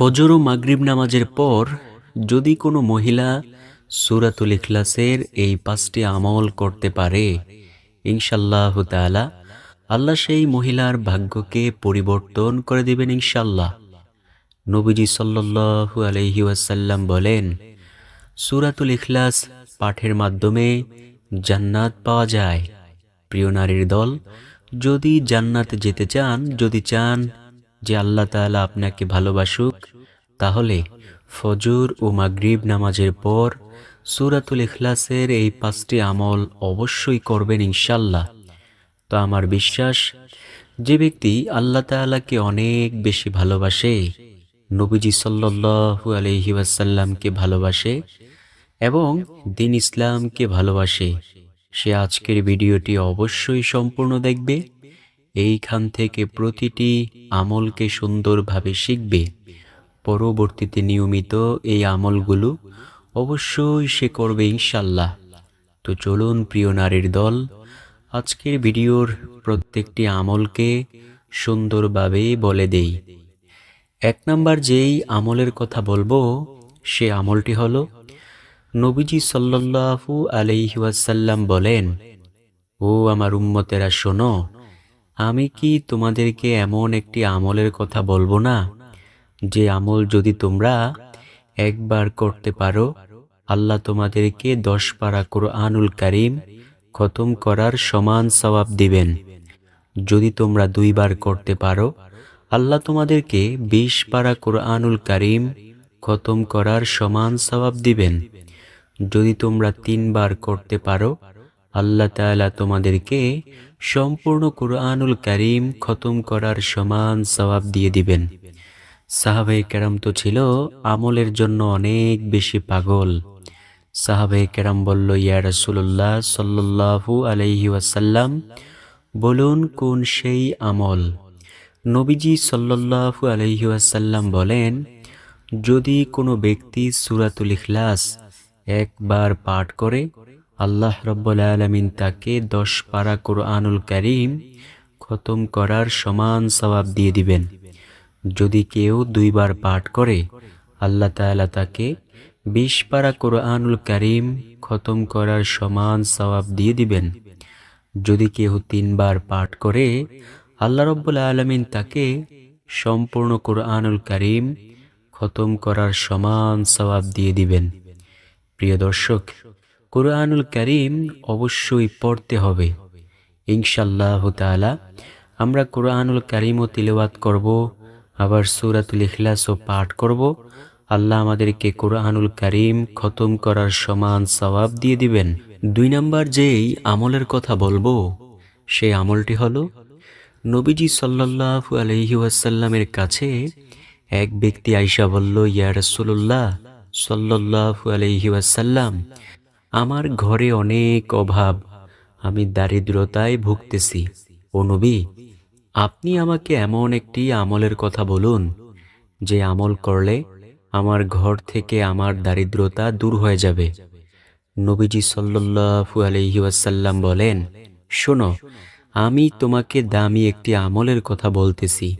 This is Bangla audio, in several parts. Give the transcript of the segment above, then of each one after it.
ফজর ও মাগরিব নামাজের পর যদি কোনো মহিলা সুরাতুল ইখলাসের এই পাঁচটি আমল করতে পারে ইনশাল্লাহ তাআলা আল্লাহ সেই মহিলার ভাগ্যকে পরিবর্তন করে দিবেন ইনশাল্লাহ নবীজি সাল্লাল্লাহু আলাইহি ওয়াসাল্লাম বলেন, সুরাতুল ইখলাস পাঠের মাধ্যমে জান্নাত পাওয়া যায়। প্রিয় নারীর দল, যদি জান্নাত যেতে চান, যদি চান যে আল্লাহ তাআলা আপনাকে ভালোবাসুক, তাহলে ফজর ও মাগরিব নামাজের পর সুরাতুল ইখলাসের এই পাঁচটি আমল অবশ্যই করবেন ইনশাল্লাহ তো আমার বিশ্বাস, যে ব্যক্তি আল্লাহ তাআলাকে অনেক বেশি ভালোবাসে, নবীজি সাল্লাল্লাহু আলাইহি ওয়াসাল্লামকে ভালোবাসে এবং দিন ইসলামকে ভালোবাসে, সে আজকের ভিডিওটি অবশ্যই সম্পূর্ণ দেখবে। এইখান থেকে প্রতিটি আমলকে সুন্দরভাবে শিখবে। পরবর্তীতে নিয়মিত এই আমলগুলো অবশ্যই সে করবে ইনশাল্লাহ তো চলুন প্রিয় নারীর দল, আজকের ভিডিওর প্রত্যেকটি আমলকে সুন্দরভাবে বলে দেই। এক নাম্বার যেই আমলের কথা বলব, সে আমলটি হলো, নবীজি সাল্লাল্লাহু আলাইহি ওয়াসাল্লাম বলেন, ও আমার উম্মতেরা শোনো আমি কি তোমাদেরকে এমন একটি আমলের কথা বলব না? যে আমল যদি তোমরা একবার করতে পারো, আল্লাহ তোমাদেরকে দশ পারা কোরআনুল কারিম খতম করার সমান সওয়াব দিবেন। যদি তোমরা দুইবার করতে পারো, আল্লাহ তোমাদেরকে বিশ পারা কোরআনুল কারিম খতম করার সমান সওয়াব দিবেন। যদি তোমরা তিনবার করতে পারো, আল্লাহ তাআলা তোমাদেরকে সম্পূর্ণ কোরআনুল কারিম খতম করার সমান সবাব দিয়ে দিবেন। সাহাবে কেরাম তো ছিল আমলের জন্য অনেক বেশি পাগল। সাহাবে কেরাম বলল, ইয়া রাসূলুল্লাহ সাল্লাল্লাহু আলাইহি ওয়াসাল্লাম, বলুন কোন সেই আমল? নবীজি আলাইহি ওয়াসাল্লাম বলেন, যদি কোনো ব্যক্তি সূরাতুল ইখলাস একবার পাঠ করে আল্লাহ রব্বুল আলমিন তাকে দশ পারা কোরআনুল করিম খতম করার সমান সবাব দিয়ে দিবেন। যদি কেউ দুইবার পাঠ করে, আল্লাহ তাআলা তাকে বিশ পারা কোরআনুল করিম খতম করার সমান সবাব দিয়ে দিবেন। যদি কেউ তিনবার পাঠ করে, আল্লাহ রব্বুল আলমিন তাকে সম্পূর্ণ কোরআনুল করিম খতম করার সমান সবাব দিয়ে দিবেন। প্রিয় দর্শক কোরআনুল করিম অবশ্যই পড়তে হবে। ইনশাল্লাহ তাআলা, আমরা কোরআনুল করিমও তিলওয়াত করব, আবার সুরাতুল ইখলাসও পাঠ করব। আল্লাহ আমাদেরকে কোরআনুল করিম খতম করার সমান সওয়াব দিয়ে দিবেন। দুই নাম্বার যেই আমলের কথা বলব, সেই আমলটি হলো, নবীজি সাল্লাল্লাহু আলাইহি ওয়াসাল্লামের কাছে এক ব্যক্তি আইসা বলল, ইয়া রাসূলুল্লাহ সাল্লাল্লাহু আলাইহি ওয়াসাল্লাম আমার ঘরে অনেক অভাব। আমি দারিদ্রতায় ভুগতেছি। ও নবী, আপনি আমাকে এমন একটি আমলের কথা বলুন, যে আমল করলে আমার ঘর থেকে আমার দারিদ্রতা দূর হয়ে যাবে। নবীজি সাল্লাল্লাহু আলাইহি ওয়াসাল্লাম বলেন, শোনো, আমি তোমাকে দামি একটি আমলের কথা বলতেছি।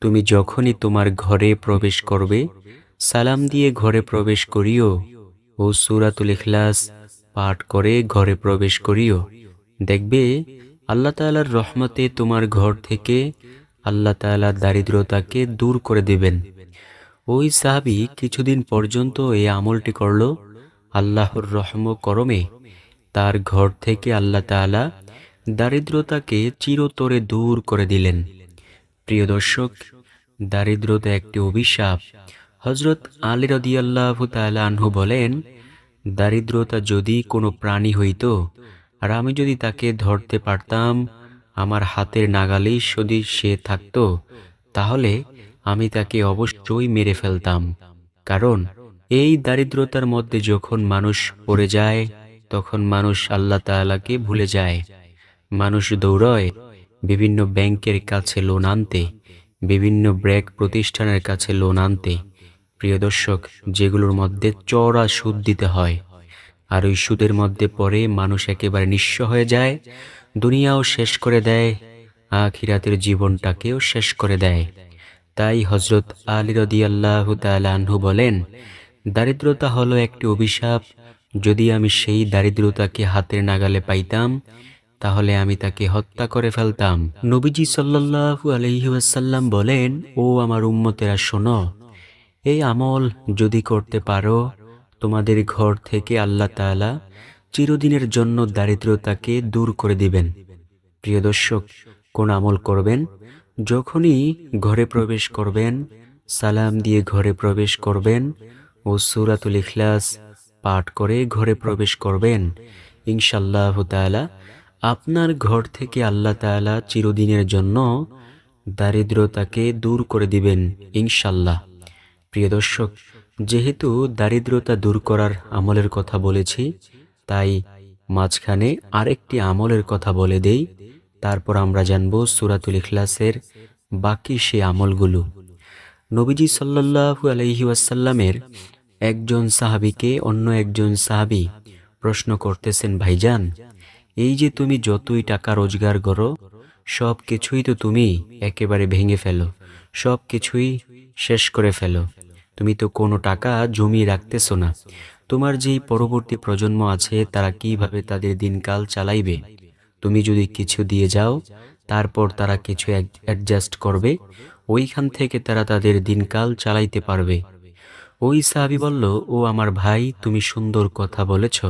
তুমি যখনই তোমার ঘরে প্রবেশ করবে, সালাম দিয়ে ঘরে প্রবেশ করিও। ও সুরাতুল ইখলাস পাঠ করে ঘরে প্রবেশ করিও। দেখবে আল্লাহ তাআলার রহমতে তোমার ঘর থেকে আল্লাহ তাআলা দারিদ্রতাকে দূর করে দেবেন। ওই সাহাবি কিছুদিন পর্যন্ত এই আমলটি করল। আল্লাহর রহম করমে তার ঘর থেকে আল্লাহ তাআলা দারিদ্রতাকে চিরতরে দূর করে দিলেন। প্রিয় দর্শক, দারিদ্রতা একটি অভিশাপ। হজরত আলী রদিয়াল্লাহ আনহু বলেন, দারিদ্রতা যদি কোনো প্রাণী হইত, আর আমি যদি তাকে ধরতে পারতাম, আমার হাতের নাগালেই যদি সে থাকত, তাহলে আমি তাকে অবশ্যই মেরে ফেলতাম। কারণ এই দারিদ্রতার মধ্যে যখন মানুষ পড়ে যায়, তখন মানুষ আল্লাহ তাআলাকে ভুলে যায়। মানুষ দৌড়য়, বিভিন্ন ব্যাংকের কাছে লোন আনতে, বিভিন্ন ব্র্যাক প্রতিষ্ঠানের কাছে লোন আনতে। প্রিয় দর্শক, যেগুলোর মধ্যে চড়া সুদ দিতে হয়, আর ওই সুদের মধ্যে পড়ে মানুষ একেবারে নিঃস্ব হয়ে যায়, দুনিয়াও শেষ করে দেয়, আখিরাতের জীবনটাকেও শেষ করে দেয়। তাই হজরত আলী রদিয়াল্লাহ তালাহু বলেন, দারিদ্রতা হলো একটি অভিশাপ। যদি আমি সেই দারিদ্রতাকে হাতের নাগালে পাইতাম, তাহলে আমি তাকে হত্যা করে ফেলতাম। নবীজি সাল্লাল্লাহু আলহি ওয়াসাল্লাম বলেন, ও আমার উম্মতেরা, শোনো এই আমল যদি করতে পারো, তোমাদের ঘর থেকে আল্লাহ তাআলা চিরদিনের জন্য দারিদ্রতাকে দূর করে দিবেন। প্রিয় দর্শক, কোন আমল করবেন? যখনই ঘরে প্রবেশ করবেন, সালাম দিয়ে ঘরে প্রবেশ করবেন ও সুরাতুল ইখলাস পাঠ করে ঘরে প্রবেশ করবেন ইনশাল্লাহ তাআলা আপনার ঘর থেকে আল্লাহ তাআলা চিরদিনের জন্য দারিদ্রতাকে দূর করে দিবেন ইনশাল্লাহ প্রিয় দর্শক, যেহেতু দারিদ্রতা দূর করার আমলের কথা বলেছি, তাই মাঝখানে আরেকটি আমলের কথা বলে দেই। তারপর আমরা জানব সুরাতুল ইখলাসের বাকি সে আমলগুলো। নবীজি সাল্লাল্লাহু আলাইহি ওয়াসাল্লামের একজন সাহাবীকে অন্য একজন সাহাবী প্রশ্ন করতেছেন, ভাইজান, এই যে তুমি যতই টাকা রোজগার করো সব কিছুই তো তুমি একেবারে ভেঙে ফেলো। সব কিছুই শেষ করে ফেলো। তুমি তো কোনো টাকা জমিয়ে রাখতেছো না। তোমার যেই পরবর্তী প্রজন্ম আছে, তারা কীভাবে তাদের দিনকাল চালাইবে? তুমি যদি কিছু দিয়ে যাও, তারপর তারা কিছু অ্যাডজাস্ট করবে, ওইখান থেকে তারা তাদের দিনকাল চালাইতে পারবে। ওই সাহাবি বলল, ও আমার ভাই, তুমি সুন্দর কথা বলেছ।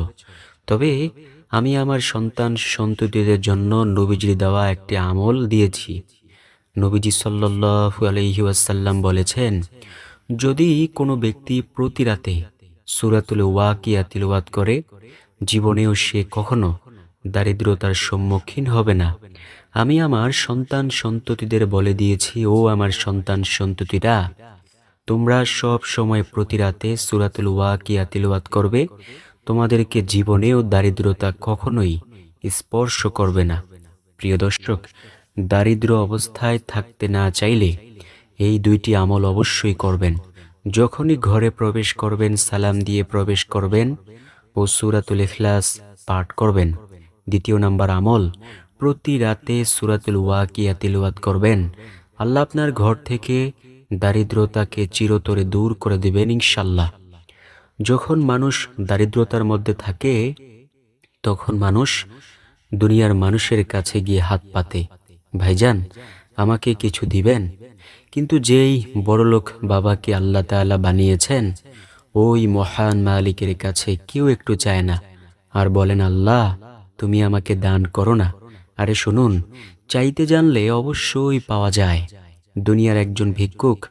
তবে আমি আমার সন্তান সন্ততিদের জন্য নবীজির দেওয়া একটি আমল দিয়েছি। নবীজি সাল্লাল্লাহু আলাইহি ওয়াসাল্লাম বলেছেন, যদি কোনো ব্যক্তি প্রতি রাতে সুরাতুল ওয়াকিয়া তিলওয়াত করে, জীবনেও সে কখনো দারিদ্রতার সম্মুখীন হবে না। আমি আমার সন্তান সন্ততিদের বলে দিয়েছি, ও আমার সন্তান সন্ততিরা, তোমরা সব সময় প্রতি রাতে সুরাতুল ওয়াকিয়া তিলওয়াত করবে তোমাদেরকে জীবনেও দারিদ্রতা কখনোই স্পর্শ করবে না। প্রিয় দর্শক, দারিদ্র অবস্থায় থাকতে না চাইলে এই দুইটি আমল অবশ্যই করবেন। যখনই ঘরে প্রবেশ করবেন, সালাম দিয়ে প্রবেশ করবেন ও সুরাতুল ইখলাস পাঠ করবেন, দ্বিতীয় নাম্বার আমল, প্রতি রাতে সুরাতুল ওয়াকিয়া তিলওয়াত করবেন। আল্লাহ আপনার ঘর থেকে দারিদ্রতাকে চিরতরে দূর করে দেবেন ইনশাল্লাহ যখন মানুষ দারিদ্রতার মধ্যে থাকে, তখন মানুষ দুনিয়ার মানুষের কাছে গিয়ে হাত পাতে। ভাইজান, আমাকে কিছু দিবেন? কিন্তু যেই বড়লোক বাবাকে আল্লাহ তাআলা বানিয়েছেন, ওই মহান মালিকের কাছে কেউ একটু চায় না। আর বলেন, আল্লাহ, তুমি আমাকে দান করো না। আরে শুনুন, চাইতে জানলে অবশ্যই পাওয়া যায়। দুনিয়ার একজন ভিক্ষুক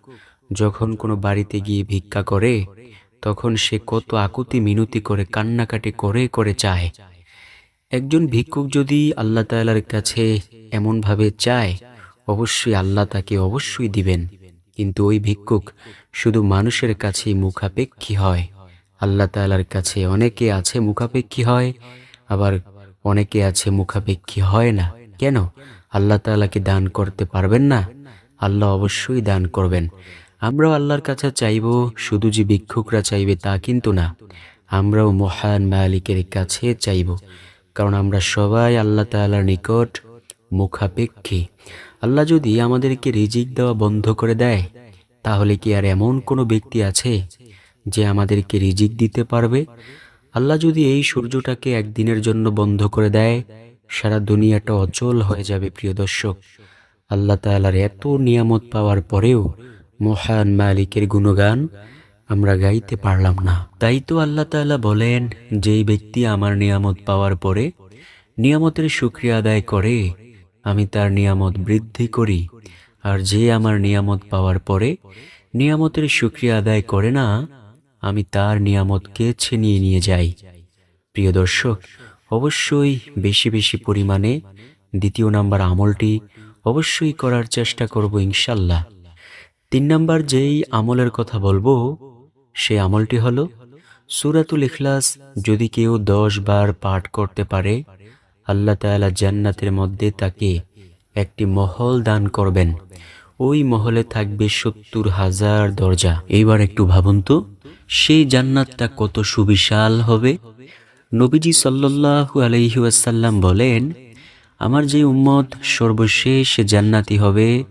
যখন কোনো বাড়িতে গিয়ে ভিক্ষা করে তখন সে কত আকুতি মিনতি করে, কান্নাকাটি করে করে চায়। একজন ভিক্ষুক যদি আল্লাহ তালার কাছে এমনভাবে চায়, অবশ্যই আল্লাহ তাকে অবশ্যই দিবেন। কিন্তু ওই ভিক্ষুক শুধু মানুষের কাছেই মুখাপেক্ষী হয়। আল্লাহ তালার কাছে অনেকে আছে মুখাপেক্ষী হয়, আবার অনেকে আছে মুখাপেক্ষী হয় না। কেন? আল্লাহ তালাকে দান করতে পারবেন না? আল্লাহ অবশ্যই দান করবেন। আমরাও আল্লাহর কাছে চাইব, শুধু যে ভিক্ষুকরা চাইবে তা কিন্তু না। আমরাও মহান মালিকের কাছে চাইব, কারণ আমরা সবাই আল্লাহ তালার নিকট মুখাপেক্ষী। আল্লাহ যদি আমাদেরকে রিজিক দেওয়া বন্ধ করে দেয়, তাহলে কি আর এমন কোনো ব্যক্তি আছে যে আমাদেরকে রিজিক দিতে পারবে? আল্লাহ যদি এই সূর্যটাকে একদিনের জন্য বন্ধ করে দেয়, সারা দুনিয়াটা অচল হয়ে যাবে, প্রিয় দর্শক। আল্লাহ তালার এত নিয়ামত পাওয়ার পরেও মহান মালিকের গুণগান আমরা গাইতে পারলাম না। তাই তো আল্লাহ তাআলা বলেন, যেই ব্যক্তি আমার নিয়ামত পাওয়ার পরে নিয়ামতের শুক্রিয়া আদায় করে, আমি তার নিয়ামত বৃদ্ধি করি। আর যে আমার নিয়ামত পাওয়ার পরে নিয়ামতের শুক্রিয়া আদায় করে না, আমি তার নিয়ামতকে ছিনিয়ে নিয়ে যাই। প্রিয় দর্শক, অবশ্যই বেশি বেশি পরিমাণে দ্বিতীয় নাম্বার আমলটি অবশ্যই করার চেষ্টা করব ইনশাল্লাহ তিন নাম্বার যেই আমলের কথা বলব সে আমলটি হলো সুরাতুল ইখলাস যদি কেউ দশ বার পাঠ করতে পারে, আল্লাহ তাআলা জান্নাতের মধ্যে তাকে একটি মহল দান করবেন। ওই মহলে থাকবে সত্তর হাজার দরজা। এইবার একটু ভাবুন তো, সেই জান্নাতটা কত সুবিশাল হবে। নবীজি সাল্লাল্লাহু আলাইহি ওয়াসাল্লাম বলেন, আমার যে উম্মত সর্বশেষ জান্নাতি হবে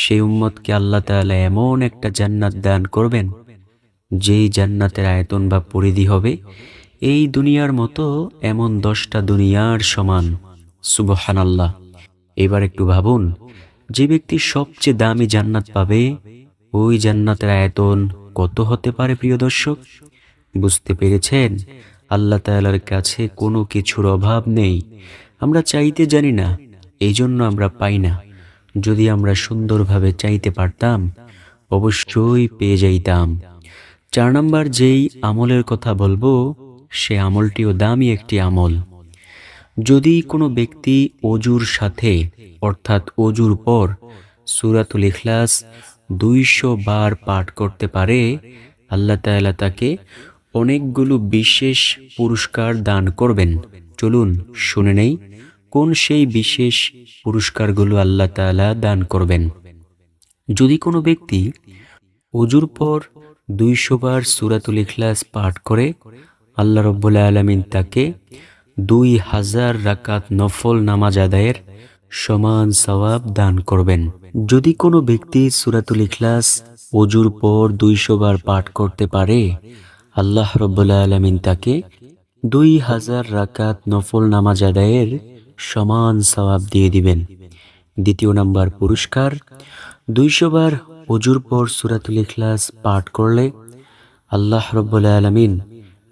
সেই উম্মতকে আল্লাহ তাআলা এমন একটা জান্নাত দান করবেন, যেই জান্নাতের আয়তন বা পরিধি হবে এই দুনিয়ার মতো এমন দশটা দুনিয়ার সমান। সুবহান আল্লাহ এবার একটু ভাবুন, যে ব্যক্তি সবচেয়ে দামি জান্নাত পাবে, ওই জান্নাতের আয়তন কত হতে পারে প্রিয় দর্শক? বুঝতে পেরেছেন? আল্লাহ তাআলার কাছে কোনো কিছুর অভাব নেই। আমরা চাইতে জানি না এই জন্য আমরা পাই না। যদি আমরা সুন্দরভাবে চাইতে পারতাম, অবশ্যই পেয়ে যাইতাম। চার নম্বর যেই আমলের কথা বলব, সে আমলটিও দামি একটি আমল। যদি কোনো ব্যক্তি অজুর সাথে, অর্থাৎ অজুর পর, সুরাতুল ইখলাস দুইশো বার পাঠ করতে পারে, আল্লাহ তাআলা তাকে অনেকগুলো বিশেষ পুরস্কার দান করবেন। চলুন শুনে নেই। কোন সেই বিশেষ পুরস্কারগুলো আল্লাহ তাআলা দান করবেন? যদি কোনো ব্যক্তি অজুর পর দুইশো বার সুরাতুল ইখলাস পাঠ করে, আল্লাহ রব্বুল আলমিন তাকে দুই হাজার রাকাত নফল নামাজ আদায়ের সমান সওয়াব দান করবেন। যদি কোনো ব্যক্তি সুরাতুল ইখলাস অজুর পর দুইশো বার পাঠ করতে পারে, আল্লাহ রব্বুল্লা আলমিন তাকে দুই হাজার রাকাত নফল নামাজ আদায়ের সমান সওয়াব দিয়ে দিবেন। দ্বিতীয় নাম্বার পুরস্কার, দুইশো বার অজুর পর সুরাতুল ইখলাস পাঠ করলে আল্লাহ রব্বুল আলমিন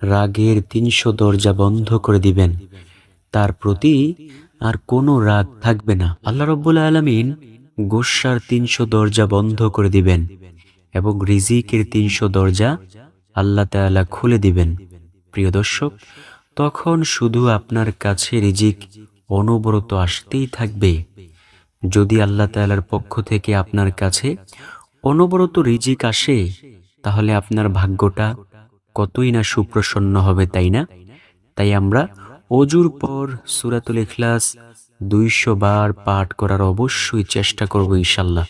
রাগের তিনশো দরজা বন্ধ করে দিবেন। তার প্রতি আর কোনো রাগ থাকবে না। আল্লাহ রব্বুল আলমিন গোসার তিনশো দরজা বন্ধ করে দিবেন এবং রিজিকের তিনশো দরজা আল্লাহ তাআলা খুলে দিবেন। প্রিয় দর্শক, তখন শুধু আপনার কাছে রিজিক অনবরত আসতেই থাকবে। যদি আল্লাহ তাআলার পক্ষ থেকে আপনার কাছে অনবরত রিজিক আসে, তাহলে আপনার ভাগ্যটা কতই না সুপ্রসন্ন হবে, তাই না? তাই আমরা অজুর পর সুরাতুল ইখলাস দুইশো বার পাঠ করার অবশ্যই চেষ্টা করব ইনশাল্লাহ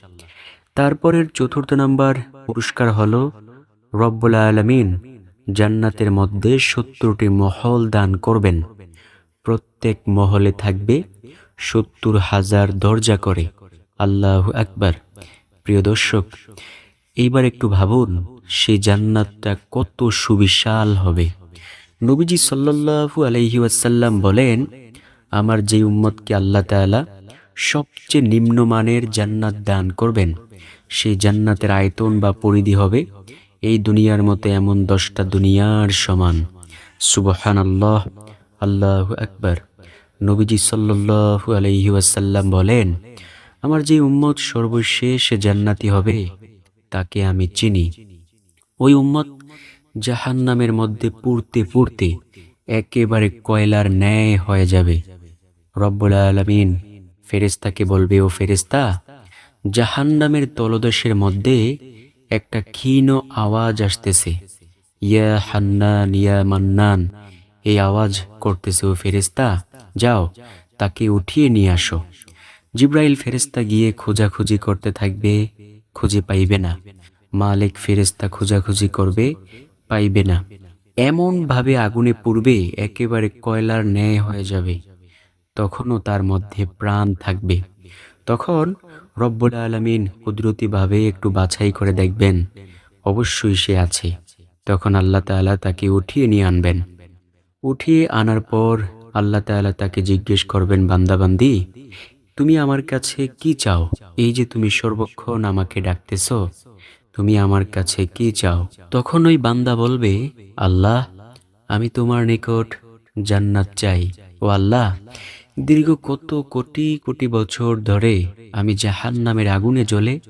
তারপরের চতুর্থ নাম্বার পুরস্কার হলো রব্বুল আলমিন, জান্নাতের মধ্যে সত্তরটি মহল দান করবেন। প্রত্যেক মহলে থাকবে সত্তর হাজার দরজা করে। আল্লাহ আকবার। প্রিয় দর্শক, এইবার একটু ভাবুন সেই জান্নাতটা কত সুবিশাল হবে। নবীজি সাল্লাল্লাহু আলাইহি ওয়াসাল্লাম বলেন, আমার যে উম্মতকে আল্লাহ তাআলা সবচেয়ে নিম্নমানের জান্নাত দান করবেন সেই জান্নাতের আয়তন বা পরিধি হবে এই দুনিয়ার মতো এমন দশটা দুনিয়ার সমান। সুবহান আল্লাহ আল্লাহ আকবার। নবীজি আলাইহি ওয়াসাল্লাম বলেন, আমার যে উম্মত সর্বশেষ জান্নাতি হবে, তাকে আমি চিনি। ওই উম্মত জাহান নামের মধ্যে পুড়তে পুড়তে একেবারে কয়লার ন্যায় হয়ে যাবে। রব্বুল আলমিন ফেরেস্তাকে বলবে, ও ফেরেস্তা জাহান নামের তলদেশের মধ্যে একটা ক্ষীণ আওয়াজ আসতেছে। ইয়া হান্নান, ইয়া মান্নান এই আওয়াজ করতেছে ও ফেরেস্তা যাও, তাকে উঠিয়ে নিয়ে আসো। জিব্রাইল ফেরেস্তা গিয়ে খোঁজাখুঁজি করতে থাকবে, খুঁজে পাইবে না। মালিক ফেরেস্তা খোঁজাখুঁজি করবে, পাইবে না। এমন ভাবে আগুনে পুড়বে, একেবারে কয়লার ন্যায় হয়ে যাবে। তখনও তার মধ্যে প্রাণ থাকবে। তখন রব্বুল আলমিন কুদরতিভাবে একটু বাছাই করে দেখবেন, অবশ্যই সে আছে। তখন আল্লাহ তাআলা তাকে উঠিয়ে নিয়ে আনবেন। উঠিয়ে আনার পর আল্লাহ তাআলা তাকে জিজ্ঞেস করবেন বান্দাবান্দি তুমি আমার কাছে কি চাও? এই যে তুমি সর্বক্ষণ আমাকে ডাকতেছ, তুমি আমার কাছে কি চাও? তখন ওই বান্দা বলবে, আল্লাহ, আমি তোমার নিকট জান্নাত চাই। ও আল্লাহ, দীর্ঘ কত কোটি কোটি বছর ধরে আমি জাহান নামের আগুনে জ্বলে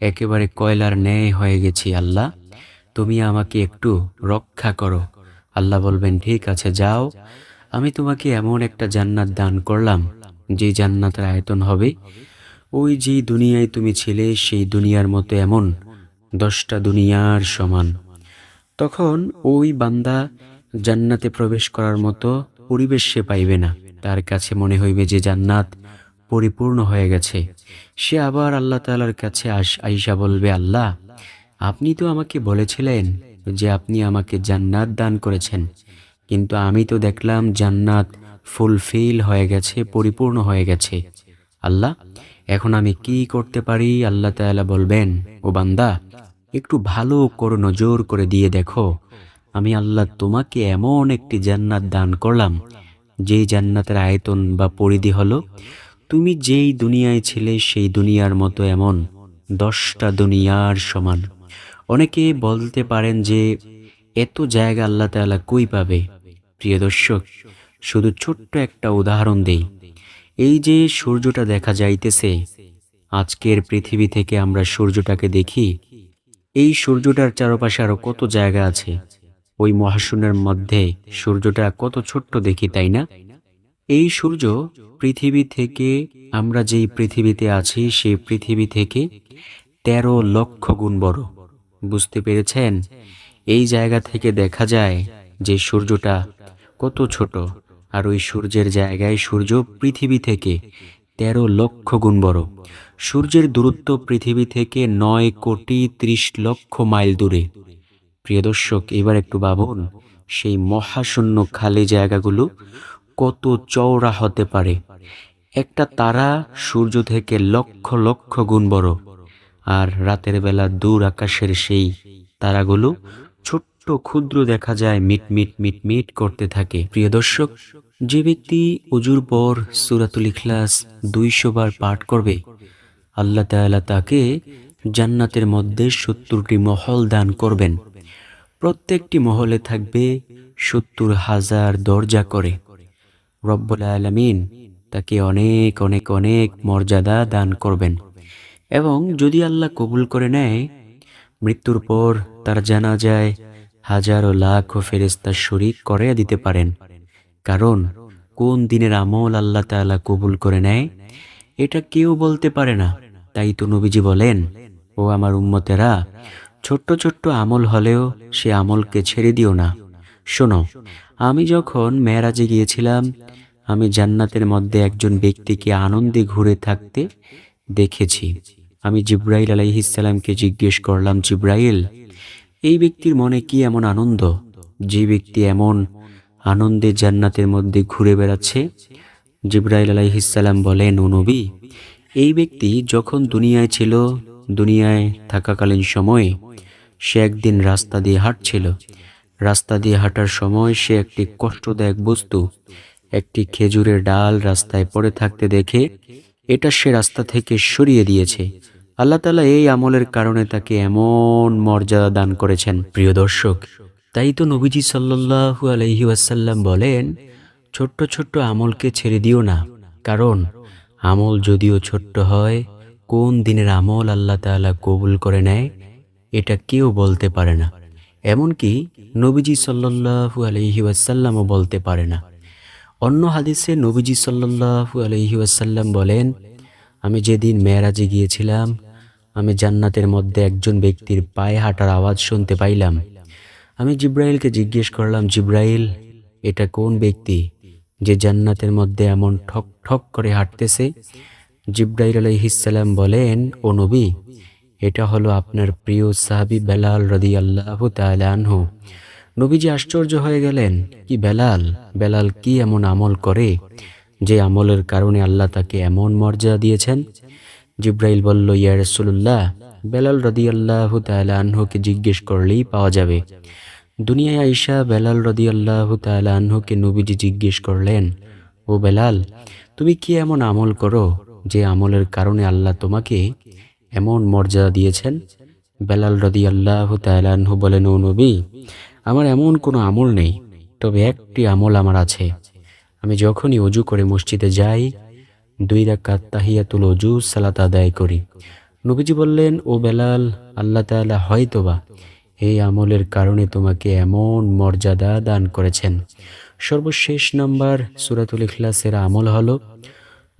একেবারে কয়লার ন্যায় হয়ে গেছি, আল্লাহ। তুমি আমাকে একটু রক্ষা করো। আল্লাহ বলবেন, ঠিক আছে, যাও। আমি তোমাকে এমন একটা জান্নাত দান করলাম, যে জান্নাতের আয়তন হবে। ওই যে দুনিয়ায় তুমি ছিলে, সেই দুনিয়ার মতো এমন দশটা দুনিয়ার সমান। তখন ওই বান্দা জান্নাতে প্রবেশ করার মতো পরিবেশ সে পাইবে না। তার কাছে মনে হইবে যে জান্নাত পরিপূর্ণ হয়ে গেছে। সে আবার আল্লাহ তালার কাছে আইসা বলবে, আল্লাহ, আপনি তো আমাকে বলেছিলেন যে আপনি আমাকে জান্নাত দান করেছেন। কিন্তু আমি তো দেখলাম জান্নাত ফুলফিল হয়ে গেছে, পরিপূর্ণ হয়ে গেছে। আল্লাহ, এখন আমি কি করতে পারি? আল্লাহ তাআলা বলবেন, ও বান্দা, একটু ভালো করে নজর করে দিয়ে দেখো। আমি আল্লাহ তোমাকে এমন একটি জান্নাত দান করলাম। যেই জান্নাতের আয়তন বা পরিধি হলো, তুমি যেই দুনিয়ায় ছিলে সেই দুনিয়ার মতো এমন দশটা দুনিয়ার সমান। অনেকে বলতে পারেন যে এত জায়গা আল্লাহ তাআলা কই পাবে? প্রিয় দর্শক, শুধু ছোট্ট একটা উদাহরণ দেই। এই যে সূর্যটা দেখা যাইতেছে, আজকের পৃথিবী থেকে আমরা সূর্যটাকে দেখি, এই সূর্যটার চারপাশে আরও কত জায়গা আছে? ওই মহাশূন্যের মধ্যে সূর্যটা কত ছোট্ট দেখি, তাই না? এই সূর্য পৃথিবী থেকে, আমরা যেই পৃথিবীতে আছি, সেই পৃথিবী থেকে তেরো লক্ষ গুণ বড়। বুঝতে পেরেছেন? এই জায়গা থেকে দেখা যায় যে সূর্যটা কত ছোট আর ওই সূর্যের জায়গায় সূর্য পৃথিবী থেকে তেরো লক্ষ গুণ বড়। সূর্যের দূরত্ব পৃথিবী থেকে নয় কোটি ত্রিশ লক্ষ মাইল দূরে। প্রিয় দর্শক, এবার একটু ভাবুন, সেই মহাশূন্য খালি জায়গাগুলো কত চওড়া হতে পারে। একটা তারা সূর্য থেকে লক্ষ লক্ষ গুণ বড়। আর রাতের বেলা দূর আকাশের সেই তারাগুলো ছোট্ট ক্ষুদ্র দেখা যায় মিট মিট মিট মিট করতে থাকে। প্রিয় দর্শক, যে ব্যক্তি অজুর পর সুরাতুল ইখলাস দুইশো বার পাঠ করবে, আল্লাহ তাআলা তাকে জান্নাতের মধ্যে সত্তরটি মহল দান করবেন। প্রত্যেকটি মহলে থাকবে সত্তর হাজার দরজা করে। রব্বুল আলমিন তাকে অনেক অনেক অনেক মর্যাদা দান করবেন। এবং যদি আল্লাহ কবুল করে নেয়, মৃত্যুর পর তার জানা যায় হাজার ও লাখ ও ফেরেস্তা শরিক করে দিতে পারেন। কারণ কোন দিনের আমল আল্লাহ তাআলা কবুল করে নেয়, এটা কেউ বলতে পারে না। তাই তো নবীজি বলেন, ও আমার উম্মতেরা, ছোট্ট ছোট্ট আমল হলেও সে আমলকে ছেড়ে দিও না। শোনো, আমি যখন মেয়েরাজে গিয়েছিলাম, আমি জান্নাতের মধ্যে একজন ব্যক্তিকে আনন্দে ঘুরে থাকতে দেখেছি। আমি জিব্রাইল আলাইহিসাল্লামকে জিজ্ঞেস করলাম, জিব্রাইল, এই ব্যক্তির মনে কি এমন আনন্দ? যে ব্যক্তি এমন আনন্দে জান্নাতের মধ্যে ঘুরে বেড়াচ্ছে? জিব্রাইল আলাইহিসাল্লাম বলেন, ও নবী, এই ব্যক্তি যখন দুনিয়ায় ছিল, দুনিয়ায় থাকাকালীন সময়ে সে একদিন রাস্তা দিয়ে হাঁটছিল। রাস্তা দিয়ে হাঁটার সময় সে একটি কষ্টদায়ক বস্তু, একটি খেজুরের ডাল রাস্তায় পড়ে থাকতে দেখে, এটা সে রাস্তা থেকে সরিয়ে দিয়েছে। আল্লাহ তালা এই আমলের কারণে তাকে এমন মর্যাদা দান করেছেন। প্রিয় দর্শক, তাই তো নবীজি সাল্লাল্লাহু আলাইহি ওয়াসাল্লাম বলেন, ছোট্ট ছোট্ট আমলকে ছেড়ে দিও না। কারণ, আমল যদিও ছোট্ট হয়, কোন দিনের আমল আল্লাহ তাআলা কবুল করে নেয়, এটা কেউ বলতে পারে না। এমনকি নবীজি সাল্লাল্লাহু আলাইহি ওয়াসাল্লামও বলতে পারে না। অন্য হাদিসে নবীজি সাল্লাল্লাহু আলাইহি ওয়াসাল্লাম বলেন, আমি যেদিন মেয়েরাজে গিয়েছিলাম আমি জান্নাতের মধ্যে একজন ব্যক্তির পায়ে হাঁটার আওয়াজ শুনতে পাইলাম। আমি জিব্রাইলকে জিজ্ঞেস করলাম, জিব্রাইল, এটা কোন ব্যক্তি যে জান্নাতের মধ্যে এমন ঠক ঠক করে হাঁটতেছে? জিব্রাইল আলাইহিসাল্লাম বলেন, ও নবী, এটা হলো আপনার প্রিয় সাহাবি বেলাল রদি আল্লাহ তালানহু নবীজি আশ্চর্য হয়ে গেলেন, কি বেলাল? বেলাল কি এমন আমল করে যে আমলের কারণে আল্লাহ তাকে এমন মর্যাদা দিয়েছেন? জিব্রাইল বলল, ইয়া রসুল্লাহ বেলাল রদি আল্লাহ তালানহুকে জিজ্ঞেস করলেই পাওয়া যাবে। দুনিয়ায় আইসা বেলাল রদি আল্লাহ তালানহুকে নবীজি জিজ্ঞেস করলেন, ও বেলাল, তুমি কি এমন আমল করো যে আমলের কারণে আল্লাহ তোমাকে এমন মর্যাদা দিয়েছেন? বেলাল রদি আল্লাহ তালানহু বলেন, ও নবী, আমার এমন কোনো আমল নেই, তবে একটি আমল আমার আছে। আমি যখনই অজু করে মসজিদে যাই দুই রাকাত তাহিয়াতুল অজু সালাত আদায় করি। নবীজি বললেন, ও বেলাল, আল্লাহ তাআলা হয়তোবা এই আমলের কারণে তোমাকে এমন মর্যাদা দান করেছেন। সর্বশেষ নাম্বার সুরাতুল ইখলাসের আমল হলো,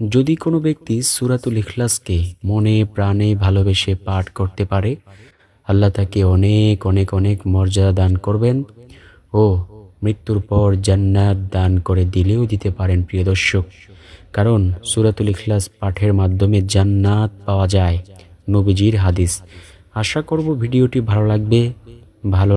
যদি কোনো ব্যক্তি সুরাতুল ইখলাসকে মনে, প্রাণে ভালোবেসে পাঠ করতে পারে, আল্লাহ তাকে অনেক অনেক অনেক মর্যাদা দান করবেন। ও মৃত্যুর পর জান্নাত দান করে দিলেও দিতে পারেন, প্রিয় দর্শক। কারণ সুরাতুল ইখলাস পাঠের মাধ্যমে জান্নাত পাওয়া যায়। নবীজির হাদিস। আশা করব ভিডিওটি ভালো লাগবে। ভালো